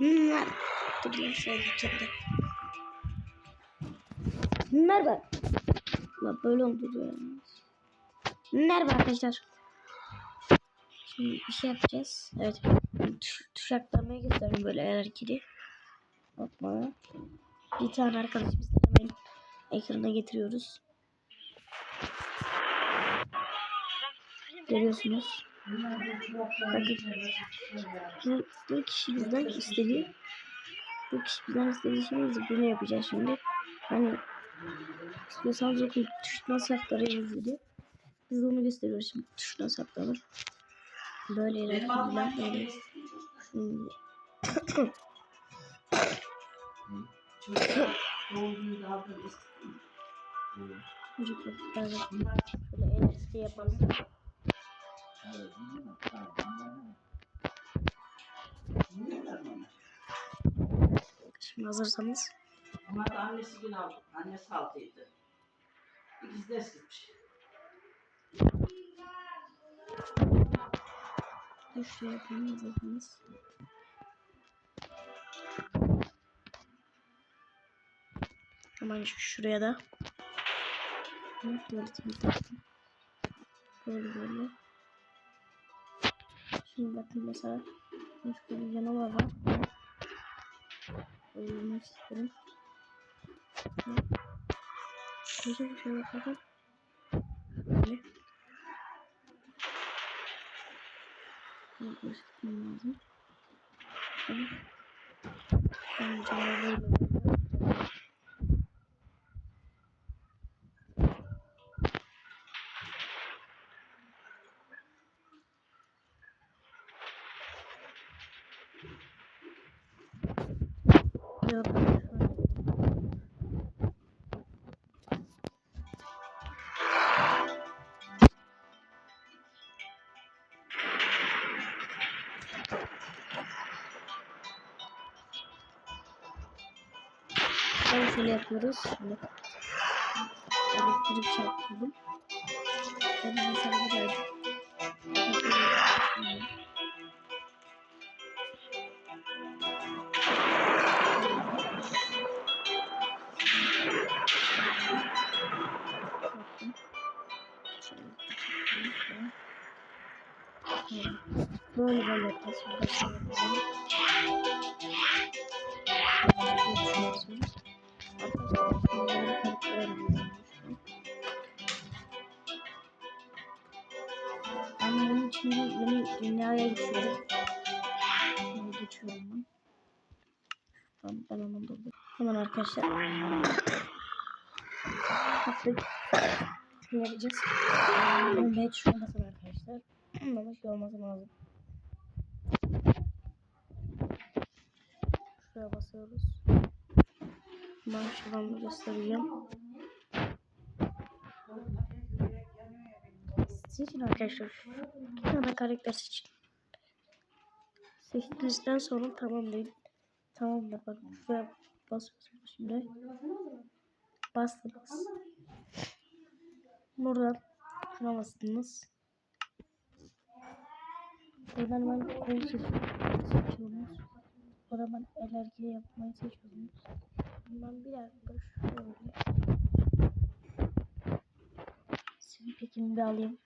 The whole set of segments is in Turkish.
Dur lan şöyle içeride. Merhaba. La böyle oldu diyor. Merhaba arkadaşlar. Şimdi bir şey yapacağız. Evet. Tuş, tuş aktarmayı göstereyim böyle el hareketi. Bakma. Bir tane arkadaşımız da hemen ekrana getiriyoruz. Görüyorsunuz. Bakın. Bu, bu kişi bizden istediği bu kişi bizden istediği biz bunu yapacağız şimdi. Hani istiyorsanız okuyun tuş nasıl aktarıyoruz diye. Biz onu gösteriyoruz şimdi tuş nasıl aktarılır. Böyle ilerleyelim. Böyle. Şimdi. Çocuklar şöyle el hareketi yapalım. Şimdi hazırsanız Onlar da annesi gün aldı. Annesi altıydı. İkisi de eskitmiş. dur şöyle yapalım hazırsanız. Hemen şu- şuraya da. Böyle böyle. Şimdi bakın mesela şurada bir canavar var. Öldürmek istiyorum. Güzel bir şey bakalım. Böyle. Göstermem lazım. Tamam. Ben canavarı böyle Ben şöyle yapıyoruz. Şimdi elektrik çarptırdım. Ben mesela bu Böyle böyle yapalım. Ben bunun için yeni dünyaya geçiyorum. Şimdi geçiyorum ben. Tamam ben onu buldum. Hemen arkadaşlar. Baktık. Ne yapacağız? Önce hiç olmasın arkadaşlar. Ama şey olması lazım. Şuraya basıyoruz. Ben şuradan göstereceğim. Seçin arkadaşlar. Bir tane karakter seçin. Seçtiğinizden sonra tamam deyin. Tamam da bak şuraya basıyorsunuz şimdi. Bastınız. Buradan şuna bastınız. Buradan ben kol seçiyorsunuz. Buradan alerji yapmayı seçiyorsunuz. Bundan bir dakika şöyle. Pekini bir alayım.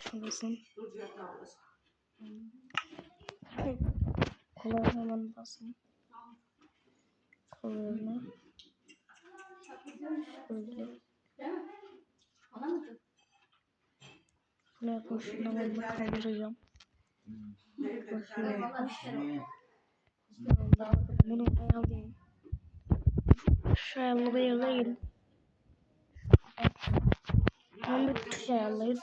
Şurasın. Kolay hemen basın. Kollarına. Şöyle. Şunu yapın şunu ben de. Bakıyorum. Bunu ayarlayayım. Şu ayarlamayı ayarlayın. Ben bir tuş ayarlayın.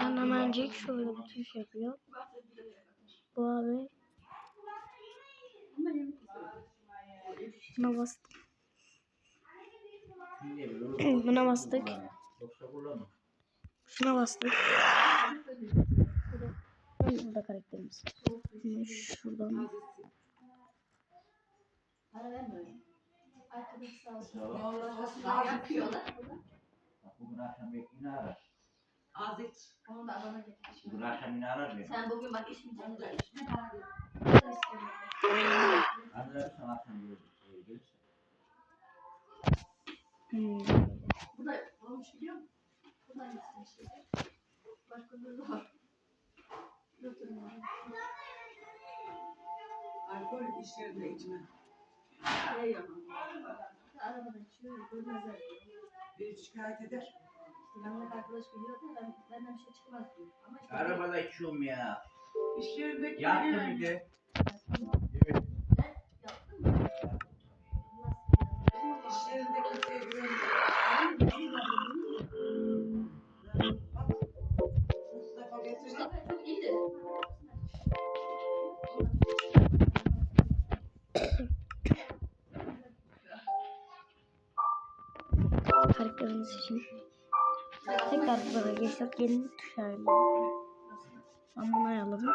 Ben hemencik şöyle bir tuş yapıyor. Bu abi. Buna bastık. Buna bastık. Şuna bastık. Bakın burada karakterimiz. Şimdi şuradan. Para vermiyor. Bugün akşam bekliğini arar. Az iç. Onu da bana getir. Bugün akşam yine arar beni. Sen bugün bak içmeyeceğim de içme ee, bari. Hmm. Bu da olmuş biliyor musun? Bu da bir. Başka bir şey var. Alkol işlerinde içme. Şey yapalım. Arabada içiyor, görmezler. Bir şikayet eder. İşte yanındaki arkadaş biliyor da ben, benden bir şey çıkmaz diyor. Ama işte Arabada içiyorum ya. İş yerindeki Yaktım bir de. ben yaptım mı? İş yerinde kimseye Geçtik. Yeni tuş ayarladım. Ben bunu ayarladım.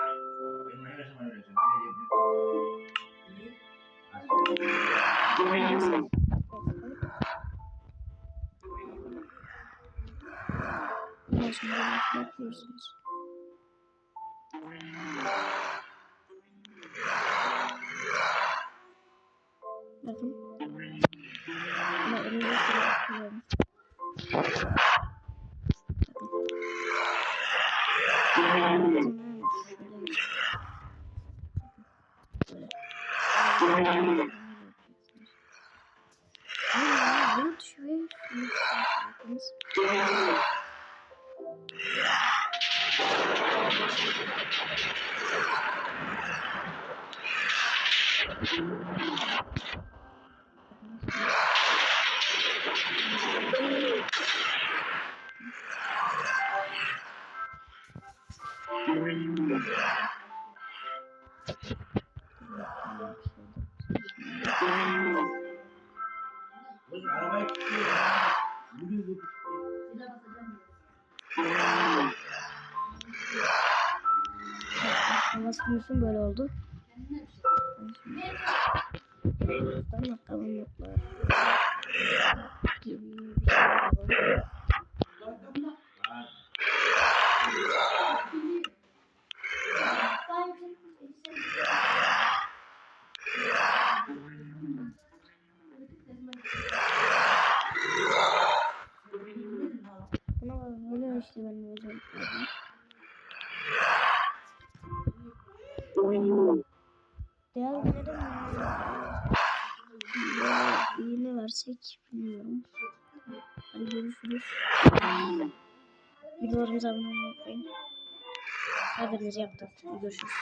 Yapıyorsunuz. Bakın. Aa, bunu düşürüyor. Bakınız. Sunusun böyle oldu. Tamam tamam. Gibi bir şey. Gördün mü? Var. Daha yüksek. Buna bak böyle işte benim özelliklerim. Diğerleri Böyle iğne versek bilmiyorum. Hadi görüşürüz. Videolarımıza abone olmayı unutmayın. Hadi yaptık. Görüşürüz.